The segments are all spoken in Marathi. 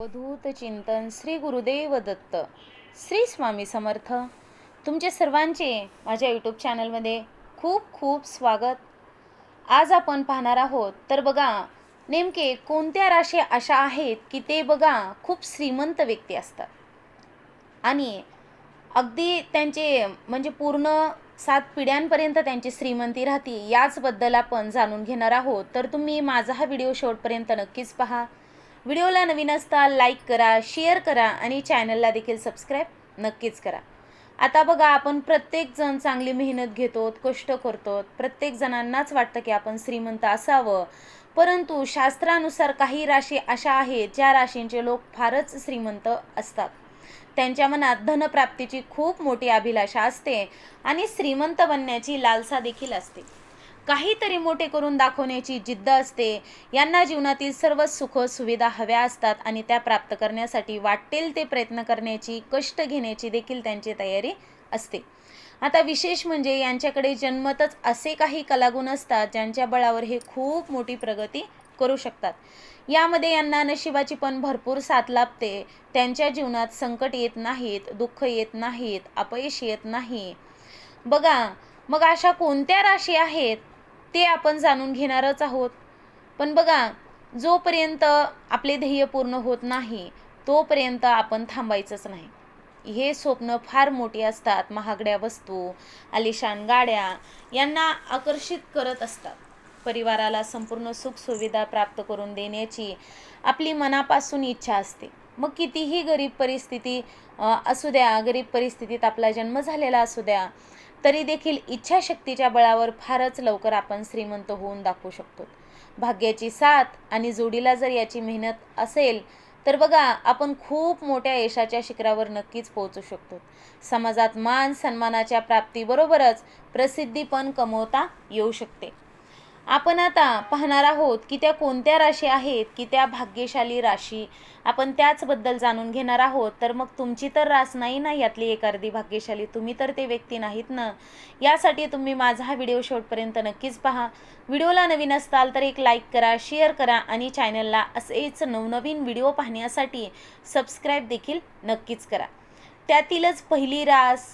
अवधूत चिंतन श्री गुरुदेव दत्त. श्री स्वामी समर्थ. तुमचे सर्वांचे माझ्या यूट्यूब चॅनलमध्ये खूप खूप स्वागत. आज आपण पाहणार आहोत तर बघा नेमके कोणत्या राशी अशा आहेत की ते बघा खूप श्रीमंत व्यक्ती असतात. आणि अगदी त्यांचे म्हणजे पूर्ण सात पिढ्यांपर्यंत त्यांची श्रीमंती राहते याचबद्दल आपण जाणून घेणार आहोत. तर तुम्ही माझा हा व्हिडिओ शेवटपर्यंत नक्कीच पहा. व्हिडिओला नवीन असता लाईक करा शेअर करा आणि चॅनलला देखील सबस्क्राईब नक्कीच करा. आता बघा आपण प्रत्येकजण चांगली मेहनत घेतो कष्ट करतो प्रत्येक जणांनाच वाटतं की आपण श्रीमंत असावं. परंतु शास्त्रानुसार काही राशी अशा आहेत ज्या राशींचे लोक फारच श्रीमंत असतात. त्यांच्या मनात धनप्राप्तीची खूप मोठी अभिलाषा असते आणि श्रीमंत बनण्याची लालसा देखील असते. काहीतरी मोठे करून दाखवण्याची जिद्द असते. यांना जीवनातील सर्व सुख सुविधा हव्या असतात आणि त्या प्राप्त करण्यासाठी वाटेल ते प्रयत्न करण्याची कष्ट घेण्याची देखील त्यांची तयारी असते. आता विशेष म्हणजे यांच्याकडे जन्मतच असे काही कलागुण असतात ज्यांच्या बळावर हे खूप मोठी प्रगती करू शकतात. यामध्ये यांना नशिबाची पण भरपूर साथ लाभते. त्यांच्या जीवनात संकट येत नाहीत दुःख येत नाहीत अपयश येत नाही. बघा मग अशा कोणत्या राशी आहेत? ते आपण जाणून घेणारच आहोत. पण बघा जोपर्यंत आपले ध्येय पूर्ण होत नाही तोपर्यंत आपण थांबायचंच नाही. हे स्वप्न फार मोठी असतात. महागड्या वस्तू आलिशान गाड्या यांना आकर्षित करत असतात. परिवाराला संपूर्ण सुखसुविधा प्राप्त करून देण्याची आपली मनापासून इच्छा असते. मग कितीही गरीब परिस्थिती असू द्या गरीब परिस्थितीत आपला जन्म झालेला असू द्या तरी देखील इच्छाशक्तीच्या बळावर फारच लवकर आपण श्रीमंत होऊन दाखवू शकतो. भाग्याची साथ आणि जोडीला जर याची मेहनत असेल तर बघा आपण खूप मोठ्या यशाच्या शिखरावर नक्कीच पोहोचू शकतो. समाजात मान सन्मानाच्या प्राप्तीबरोबरच प्रसिद्धी पण कमवता येऊ शकते. आपण आता पाहणार आहोत की त्या कोणत्या राशी आहेत की त्या भाग्यशाली राशी आपण त्याचबद्दल जाणून घेणार आहोत. तर मग तुमची तर रास नाही ना यातली एक अर्धी भाग्यशाली? तुम्ही तर ते व्यक्ती नाहीत ना? यासाठी तुम्ही माझा हा व्हिडिओ शेवटपर्यंत नक्कीच पहा. व्हिडिओला नवीन असताल तर एक लाईक करा शेअर करा आणि चॅनलला असेच नवनवीन व्हिडिओ पाहण्यासाठी सबस्क्राईब देखील नक्कीच करा. त्यातीलच पहिली रास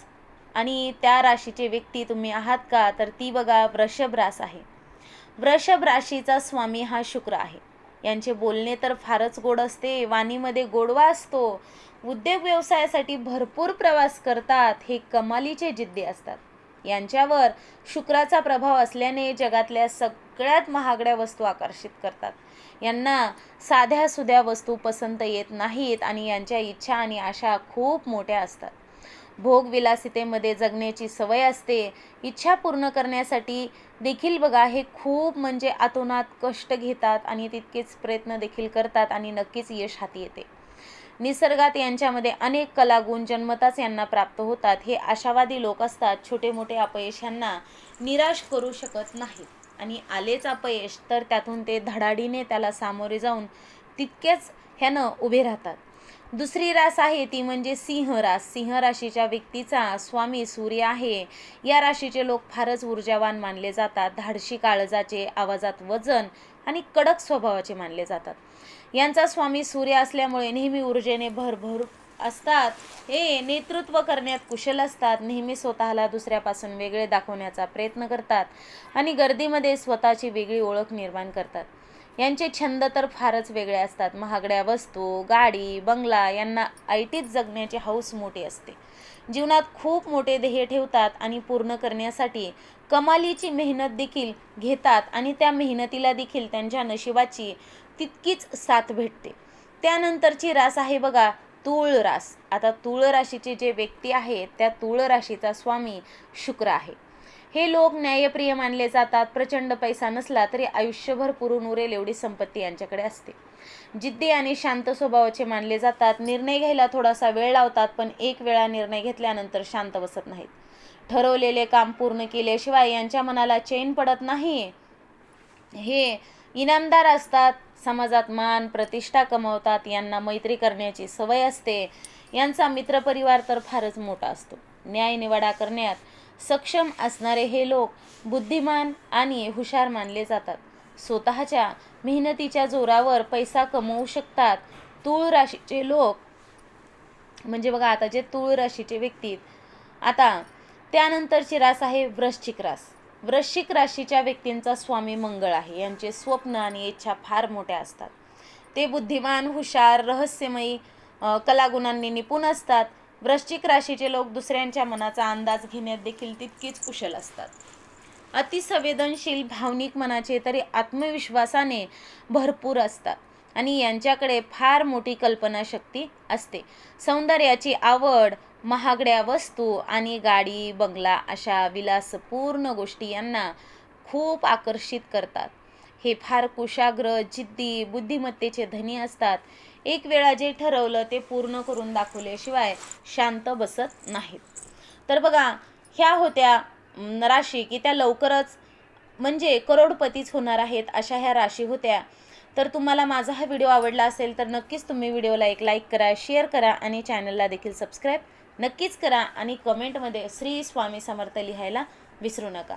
आणि त्या राशीचे व्यक्ती तुम्ही आहात का? तर ती बघा वृषभ रास आहे. वृषभ राशीचा स्वामी हा शुक्र आहे. यांचे बोलणे तर फारच गोड असते. वाणीमध्ये गोडवा असतो. उद्योग व्यवसायासाठी भरपूर प्रवास करतात. हे कमालीचे जिद्दी असतात. यांच्यावर शुक्राचा प्रभाव असल्याने जगातल्या सगळ्यात महागड्या वस्तू आकर्षित करतात. यांना साध्या सुध्या वस्तू पसंत येत नाहीत आणि यांच्या इच्छा आणि आशा खूप मोठ्या असतात. भोगविलासितेमध्ये जगण्याची सवय असते. इच्छा पूर्ण करण्यासाठी देखील बघा हे खूप म्हणजे आतोनात कष्ट घेतात आणि तितकेच प्रयत्न देखील करतात आणि नक्कीच यश हाती येते. निसर्गात यांच्यामध्ये अनेक कलागुण जन्मताच यांना प्राप्त होतात. हे आशावादी लोक असतात छोटे मोठे अपयश यांना निराश करू शकत नाहीत. आणि आलेच अपयश तर त्यातून ते धडाडीने त्याला सामोरे जाऊन तितकेच ह्यानं उभे राहतात. दुसरी रास आहे ती म्हणजे सिंह रास. सिंह राशीच्या व्यक्तीचा स्वामी सूर्य आहे. या राशीचे लोक फारच ऊर्जावान मानले जातात. धाडशी काळजाचे आवाजात वजन आणि कडक स्वभावाचे मानले जातात. यांचा स्वामी सूर्य असल्यामुळे नेहमी ऊर्जेने भरभर असतात. हे नेतृत्व करण्यात कुशल असतात. नेहमी स्वतःला दुसऱ्यापासून वेगळे दाखवण्याचा प्रयत्न करतात आणि गर्दीमध्ये स्वतःची वेगळी ओळख निर्माण करतात. यांचे छंद तर फारच वेगळे असतात. महागड्या वस्तू गाडी बंगला यांना ऐटीत जगण्याची हौस मोठी असते. जीवनात खूप मोठे ध्येय ठेवतात आणि पूर्ण करण्यासाठी कमालीची मेहनत देखील घेतात आणि त्या मेहनतीला देखील त्यांच्या नशिबाची तितकीच साथ भेटते. त्यानंतरची रास आहे बघा तूळ रास. आता तूळ राशीचे जे व्यक्ती आहेत त्या तूळ राशीचा स्वामी शुक्र आहे. हे लोक न्यायप्रिय मानले जातात प्रचंड पैसा नसला तरी आयुष्यभर पुरून उरेल एवढी संपत्ती यांच्याकडे असते. जिद्दी आणि शांत स्वभावाचे मानले जातात. निर्णय घ्यायला थोडासा वेळ लावतात पण एक वेळा निर्णय घेतल्यानंतर शांत बसत नाहीत. ठरवलेले काम पूर्ण केल्याशिवाय यांच्या मनाला चैन पडत नाही हे इनामदार असतात समाजात मान प्रतिष्ठा कमवतात यांना मैत्री करण्याची सवय असते. यांचा मित्रपरिवार तर फारच मोठा असतो. न्याय निवाडा करण्यात सक्षम असणारे हे लोक बुद्धिमान आणि हुशार मानले जातात. स्वतःच्या मेहनतीच्या जोरावर पैसा कमवू शकतात. तूळ राशीचे लोक म्हणजे बघा आता जे तूळ राशीचे व्यक्ती आता त्यानंतरची रास आहे वृश्चिक रास. वृश्चिक राशीच्या व्यक्तींचा स्वामी मंगळ आहे. यांचे स्वप्न आणि इच्छा फार मोठ्या असतात. ते बुद्धिमान हुशार रहस्यमयी कलागुणांनी निपुण असतात. वृश्चिक राशीचे लोक दुसऱ्यांच्या मनाचा अंदाज घेण्यात देखील तितकीच कुशल असतात. अतिसंवेदनशील भावनिक मनाचे तरी आत्मविश्वासाने भरपूर असतात आणि यांच्याकडे फार मोठी कल्पनाशक्ती असते. सौंदर्याची आवड महागड्या वस्तू आणि गाडी बंगला अशा विलासपूर्ण गोष्टी यांना खूप आकर्षित करतात. हे फार कुशाग्र जिद्दी बुद्धिमत्तेचे धनी असतात. एक वेळा जे ठरवलं ते पूर्ण करून दाखवल्याशिवाय शांत बसत नाहीत. तर बघा ह्या होत्या राशी की त्या लवकरच म्हणजे करोडपतीच होणार आहेत अशा ह्या राशी होत्या. तर तुम्हाला माझा हा व्हिडिओ आवडला असेल तर नक्कीच तुम्ही व्हिडिओला एक लाईक करा शेअर करा आणि चॅनलला देखील सबस्क्राईब नक्कीच करा आणि कमेंटमध्ये श्री स्वामी समर्थ लिहायला विसरू नका.